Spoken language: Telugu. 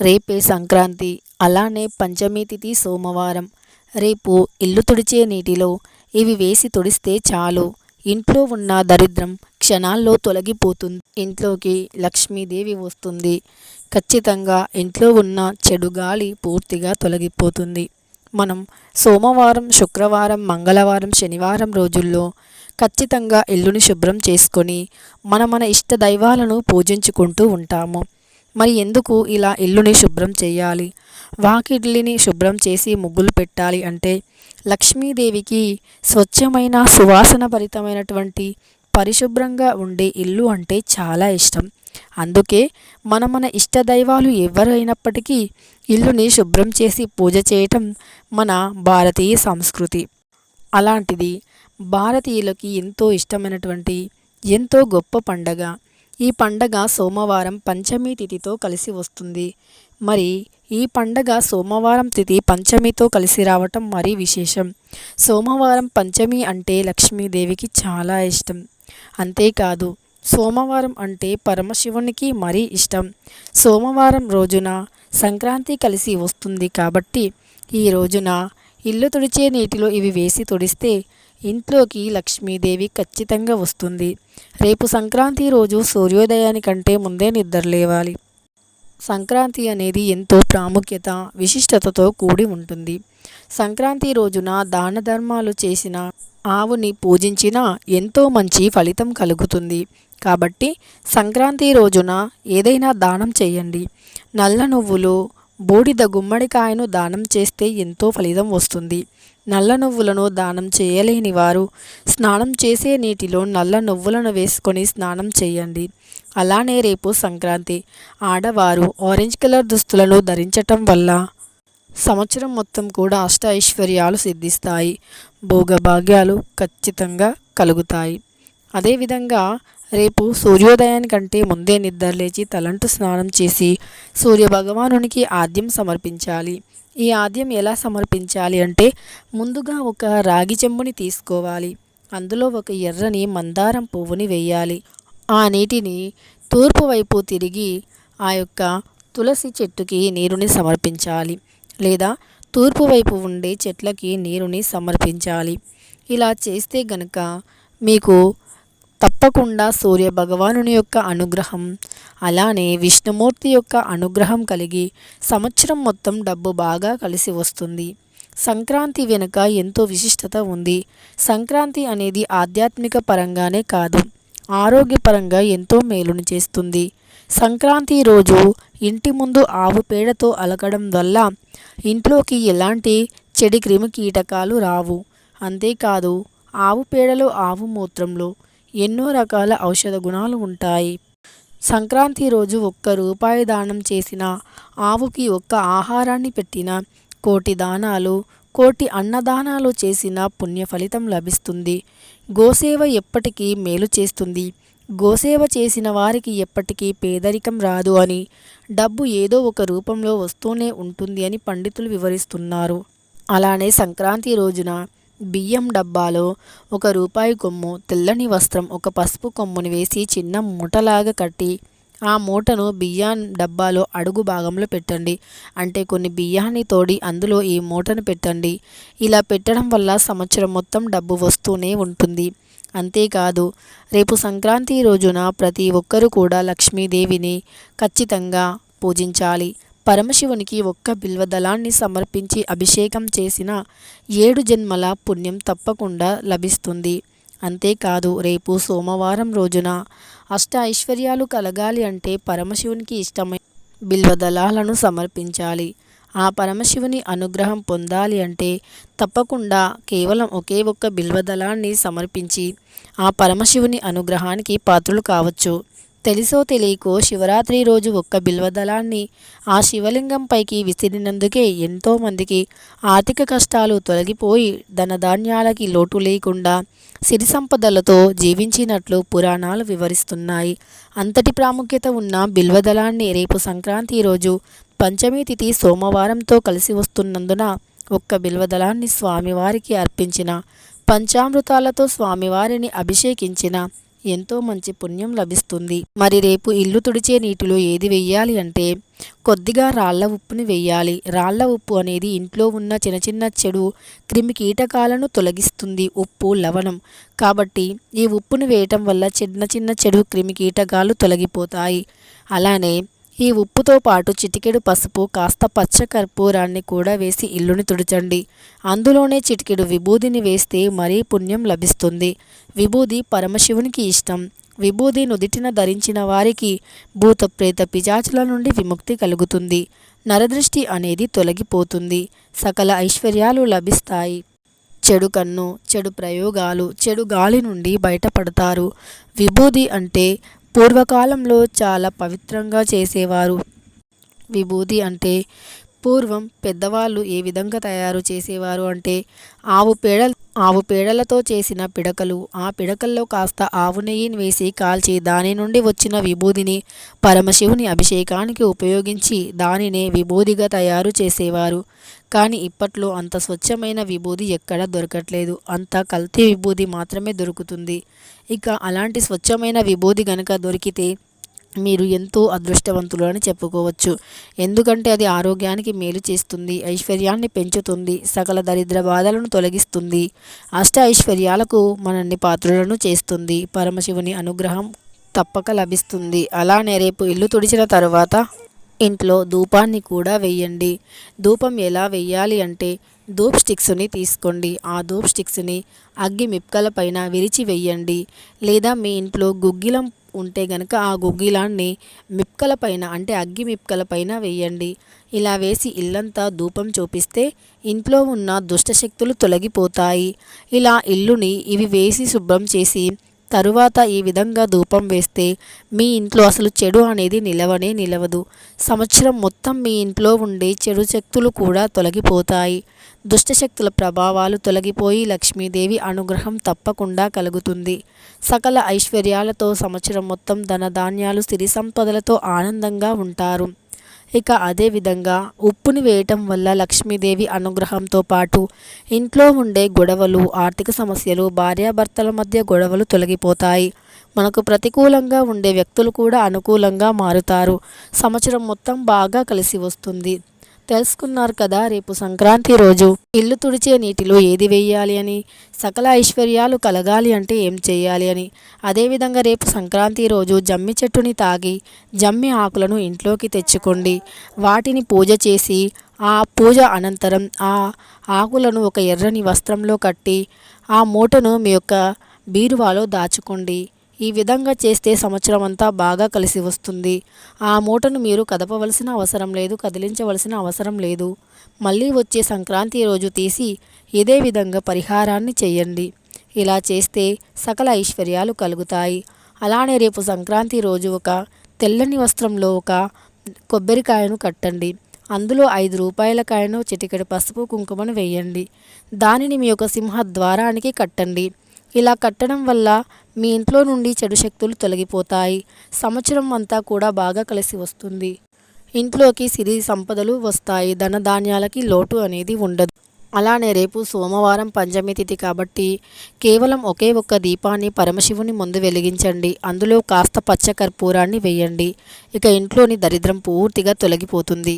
రేపే సంక్రాంతి అలానే పంచమి తిథి సోమవారం. రేపు ఇల్లు తుడిచే నీటిలో ఇవి వేసి తుడిస్తే చాలు. ఇంట్లో ఉన్న దరిద్రం క్షణాల్లో తొలగిపోతుంది. ఇంట్లోకి లక్ష్మీదేవి వస్తుంది. ఖచ్చితంగా ఇంట్లో ఉన్న చెడు గాలి పూర్తిగా తొలగిపోతుంది. మనం సోమవారం శుక్రవారం మంగళవారం శనివారం రోజుల్లో ఖచ్చితంగా ఇల్లుని శుభ్రం చేసుకొని మన మన ఇష్ట దైవాలను పూజించుకుంటూ ఉంటాము. మరి ఎందుకు ఇలా ఇల్లుని శుభ్రం చేయాలి? వాకిడ్లిని శుభ్రం చేసి ముగ్గులు పెట్టాలి అంటే లక్ష్మీదేవికి స్వచ్ఛమైన సువాసన భరితమైనటువంటి పరిశుభ్రంగా ఉండే ఇల్లు అంటే చాలా ఇష్టం. అందుకే మన మన ఇష్ట దైవాలు ఎవరైనప్పటికీ ఇల్లుని శుభ్రం చేసి పూజ చేయటం మన భారతీయ సంస్కృతి. అలాంటిది భారతీయులకి ఎంతో ఇష్టమైనటువంటి ఎంతో గొప్ప పండగ. ఈ పండగ సోమవారం పంచమి తిథితో కలిసి వస్తుంది. మరి ఈ పండగ సోమవారం తిథి పంచమితో కలిసి రావటం మరీ విశేషం. సోమవారం పంచమి అంటే లక్ష్మీదేవికి చాలా ఇష్టం. అంతేకాదు సోమవారం అంటే పరమశివునికి మరీ ఇష్టం. సోమవారం రోజున సంక్రాంతి కలిసి వస్తుంది కాబట్టి ఈ రోజున ఇల్లు తుడిచే నీటిలో ఇవి వేసి తుడిస్తే ఇంట్లోకి లక్ష్మీదేవి ఖచ్చితంగా వస్తుంది. రేపు సంక్రాంతి రోజు సూర్యోదయానికంటే ముందే నిద్ర లేవాలి. సంక్రాంతి అనేది ఎంతో ప్రాముఖ్యత విశిష్టతతో కూడి ఉంటుంది. సంక్రాంతి రోజున దాన ధర్మాలు చేసిన ఆవుని పూజించినా ఎంతో మంచి ఫలితం కలుగుతుంది. కాబట్టి సంక్రాంతి రోజున ఏదైనా దానం చేయండి. నల్ల నువ్వులు బూడిద గుమ్మడికాయను దానం చేస్తే ఎంతో ఫలితం వస్తుంది. నల్ల నువ్వులను దానం చేయలేని వారు స్నానం చేసే నీటిలో నల్ల నువ్వులను వేసుకొని స్నానం చేయండి. అలానే రేపు సంక్రాంతి ఆడవారు ఆరెంజ్ కలర్ దుస్తులను ధరించటం వల్ల సంవత్సరం మొత్తం కూడా అష్ట ఐశ్వర్యాలు సిద్ధిస్తాయి. భోగభాగ్యాలు ఖచ్చితంగా కలుగుతాయి. అదేవిధంగా రేపు సూర్యోదయానికంటే ముందే నిద్రలేచి తలంటు స్నానం చేసి సూర్యభగవానునికి ఆద్యం సమర్పించాలి. ఈ ఆద్యం ఎలా సమర్పించాలి అంటే ముందుగా ఒక రాగి చెంబుని తీసుకోవాలి. అందులో ఒక ఎర్రని మందారం పువ్వుని వేయాలి. ఆ నీటిని తూర్పు వైపు తిరిగి ఆ యొక్క తులసి చెట్టుకి నీరుని సమర్పించాలి లేదా తూర్పు వైపు ఉండే చెట్లకి నీరుని సమర్పించాలి. ఇలా చేస్తే గనక మీకు తప్పకుండా సూర్య భగవానుని యొక్క అనుగ్రహం అలానే విష్ణుమూర్తి యొక్క అనుగ్రహం కలిగి సంవత్సరం మొత్తం డబ్బు బాగా కలిసి వస్తుంది. సంక్రాంతి వెనుక ఎంతో విశిష్టత ఉంది. సంక్రాంతి అనేది ఆధ్యాత్మిక పరంగానే కాదు ఆరోగ్యపరంగా ఎంతో మేలుని చేస్తుంది. సంక్రాంతి రోజు ఇంటి ముందు ఆవు పేడతో అలకడం వల్ల ఇంట్లోకి ఎలాంటి చెడి క్రిమి కీటకాలు రావు. అంతేకాదు ఆవు పేడలో ఆవు మూత్రంలో ఎన్నో రకాల ఔషధ గుణాలు ఉంటాయి. సంక్రాంతి రోజు ఒక్క రూపాయి దానం చేసిన ఆవుకి ఒక్క ఆహారాన్ని పెట్టిన కోటి దానాలు కోటి అన్నదానాలు చేసిన పుణ్య ఫలితం లభిస్తుంది. గోసేవ ఎప్పటికీ మేలు చేస్తుంది. గోసేవ చేసిన వారికి ఎప్పటికీ పేదరికం రాదు అని డబ్బు ఏదో ఒక రూపంలో వస్తూనే ఉంటుంది అని పండితులు వివరిస్తున్నారు. అలానే సంక్రాంతి రోజున బియ్యం డబ్బాలో ఒక రూపాయి కొమ్ము తెల్లని వస్త్రం ఒక పసుపు కొమ్ముని వేసి చిన్న మూటలాగా కట్టి ఆ మూటను బియ్యం డబ్బాలో అడుగు భాగంలో పెట్టండి. అంటే కొన్ని బియ్యాన్ని తోడి అందులో ఈ మూటను పెట్టండి. ఇలా పెట్టడం వల్ల సంవత్సరం మొత్తం డబ్బు వస్తూనే ఉంటుంది. అంతేకాదు రేపు సంక్రాంతి రోజున ప్రతి ఒక్కరూ కూడా లక్ష్మీదేవిని ఖచ్చితంగా పూజించాలి. పరమశివునికి ఒక్క బిల్వదళాన్ని సమర్పించి అభిషేకం చేసిన ఏడు జన్మల పుణ్యం తప్పకుండా లభిస్తుంది. అంతేకాదు రేపు సోమవారం రోజున అష్ట ఐశ్వర్యాలు కలగాలి అంటే పరమశివునికి ఇష్టమైన బిల్వదళాలను సమర్పించాలి. ఆ పరమశివుని అనుగ్రహం పొందాలి అంటే తప్పకుండా కేవలం ఒకే ఒక్క బిల్వదళాన్ని సమర్పించి ఆ పరమశివుని అనుగ్రహానికి పాత్రలు కావచ్చు. తెలుసో తెలియకో శివరాత్రి రోజు ఒక్క బిల్వదళాన్ని ఆ శివలింగంపైకి విసిరినందుకే ఎంతోమందికి ఆర్థిక కష్టాలు తొలగిపోయి ధనధాన్యాలకి లోటు లేకుండా సిరి సంపదలతో జీవించినట్లు పురాణాలు వివరిస్తున్నాయి. అంతటి ప్రాముఖ్యత ఉన్న బిల్వదళాన్ని రేపు సంక్రాంతి రోజు పంచమి తిథి సోమవారంతో కలిసి వస్తున్నందున ఒక్క బిల్వదళాన్ని స్వామివారికి అర్పించిన పంచామృతాలతో స్వామివారిని అభిషేకించిన ఎంతో మంచి పుణ్యం లభిస్తుంది. మరి రేపు ఇల్లు తుడిచే నీటిలో ఏది వెయ్యాలి అంటే కొద్దిగా రాళ్ళ ఉప్పుని వెయ్యాలి. రాళ్ళ ఉప్పు అనేది ఇంట్లో ఉన్న చిన్న చిన్న చెడు క్రిమి కీటకాలను తొలగిస్తుంది ఉప్పు లవణం. కాబట్టి ఈ ఉప్పును వేయటం వల్ల చిన్న చిన్న చెడు క్రిమి కీటకాలు తొలగిపోతాయి. అలానే ఈ ఉప్పుతో పాటు చిటికెడు పసుపు కాస్త పచ్చ కర్పూరాన్ని కూడా వేసి ఇల్లుని తుడచండి. అందులోనే చిటికెడు విభూదిని వేస్తే మరీ పుణ్యం లభిస్తుంది. విభూది పరమశివునికి ఇష్టం. విభూది నుదిటిన ధరించిన వారికి భూత ప్రేత పిజాచుల నుండి విముక్తి కలుగుతుంది. నరదృష్టి అనేది తొలగిపోతుంది. సకల ఐశ్వర్యాలు లభిస్తాయి. చెడు కన్ను చెడు ప్రయోగాలు చెడు గాలి నుండి బయటపడతారు. విభూది అంటే పూర్వకాలంలో చాలా పవిత్రంగా చేసేవారు. విభూది అంటే పూర్వం పెద్దవాళ్ళు ఏ విధంగా తయారు చేసేవారు అంటే ఆవు పేడ ఆవు పేడలతో చేసిన పిడకలు. ఆ పిడకల్లో కాస్త ఆవు నెయ్యిని వేసి కాల్చి దాని నుండి వచ్చిన విభూదిని పరమశివుని అభిషేకానికి ఉపయోగించి దానినే విభూదిగా తయారు చేసేవారు. కానీ ఇప్పట్లో అంత స్వచ్ఛమైన విభూది ఎక్కడ దొరకట్లేదు. అంత కల్తీ విభూది మాత్రమే దొరుకుతుంది. ఇక అలాంటి స్వచ్ఛమైన విభూది గనక దొరికితే మీరు ఎంతో అదృష్టవంతులు అని చెప్పుకోవచ్చు. ఎందుకంటే అది ఆరోగ్యానికి మేలు చేస్తుంది ఐశ్వర్యాన్ని పెంచుతుంది సకల దరిద్ర బాధలను తొలగిస్తుంది. అష్ట ఐశ్వర్యాలకు మనల్ని పాత్రులను చేస్తుంది. పరమశివుని అనుగ్రహం తప్పక లభిస్తుంది. అలానే రేపు ఇల్లు తుడిచిన తర్వాత ఇంట్లో ధూపాన్ని కూడా వెయ్యండి. ధూపం ఎలా వెయ్యాలి అంటే ధూప్ స్టిక్స్ని తీసుకోండి. ఆ ధూప్ స్టిక్స్ని అగ్గి మిప్కల పైన విరిచి వెయ్యండి. లేదా మీ ఇంట్లో గుగ్గిలం ఉంటే గనక ఆ గుగ్గిలాన్ని మిప్కల పైన అంటే అగ్గి మిప్కల పైన వేయండి ఇలా వేసి ఇల్లంతా ధూపం చూపిస్తే ఇంట్లో ఉన్న దుష్టశక్తులు తొలగిపోతాయి. ఇలా ఇల్లుని ఇవి వేసి శుభ్రం చేసి తరువాత ఈ విధంగా ధూపం వేస్తే మీ ఇంట్లో అసలు చెడు అనేది నిలవనే నిలవదు. సంవత్సరం మొత్తం మీ ఇంట్లో ఉండే చెడు శక్తులు కూడా తొలగిపోతాయి. దుష్టశక్తుల ప్రభావాలు తొలగిపోయి లక్ష్మీదేవి అనుగ్రహం తప్పకుండా కలుగుతుంది. సకల ఐశ్వర్యాలతో సంవత్సరం మొత్తం ధనధాన్యాలు సిరి సంపదలతో ఆనందంగా ఉంటారు. ఇక అదేవిధంగా ఉప్పుని వేయటం వల్ల లక్ష్మీదేవి అనుగ్రహంతో పాటు ఇంట్లో ఉండే గొడవలు ఆర్థిక సమస్యలు భార్యాభర్తల మధ్య గొడవలు తొలగిపోతాయి. మనకు ప్రతికూలంగా ఉండే వ్యక్తులు కూడా అనుకూలంగా మారుతారు. సంవత్సరం మొత్తం బాగా కలిసి వస్తుంది. తెలుసుకున్నారు కదా రేపు సంక్రాంతి రోజు ఇల్లు తుడిచే నీటిలో ఏది వేయాలి అని? సకల ఐశ్వర్యాలు కలగాలి అంటే ఏం చేయాలి అని? అదేవిధంగా రేపు సంక్రాంతి రోజు జమ్మి చెట్టుని తాగి జమ్మి ఆకులను ఇంట్లోకి తెచ్చుకోండి. వాటిని పూజ చేసి ఆ పూజ అనంతరం ఆ ఆకులను ఒక ఎర్రని వస్త్రంలో కట్టి ఆ మూటను మీ యొక్క బీరువాలో దాచుకోండి. ఈ విధంగా చేస్తే సంవత్సరం అంతా బాగా కలిసి వస్తుంది. ఆ మూటను మీరు కదపవలసిన అవసరం లేదు కదిలించవలసిన అవసరం లేదు. మళ్ళీ వచ్చే సంక్రాంతి రోజు తీసి ఇదే విధంగా పరిహారాన్ని చేయండి. ఇలా చేస్తే సకల ఐశ్వర్యాలు కలుగుతాయి. అలానే రేపు సంక్రాంతి రోజు ఒక తెల్లని వస్త్రంలో ఒక కొబ్బరికాయను కట్టండి. అందులో ఐదు రూపాయల కాయను చిటికెడు పసుపు కుంకుమను వేయండి. దానిని మీ యొక్క సింహ ద్వారానికి కట్టండి. ఇలా కట్టడం వల్ల మీ ఇంట్లో నుండి చెడు శక్తులు తొలగిపోతాయి. సంవత్సరం అంతా కూడా బాగా కలిసి వస్తుంది. ఇంట్లోకి సిరి సంపదలు వస్తాయి. ధనధాన్యాలకి లోటు అనేది ఉండదు. అలానే రేపు సోమవారం పంచమి తిథి కాబట్టి కేవలం ఒకే ఒక్క దీపాన్ని పరమశివుని ముందు వెలిగించండి. అందులో కాస్త పచ్చ కర్పూరాన్ని వేయండి. ఇక ఇంట్లోని దరిద్రం పూర్తిగా తొలగిపోతుంది.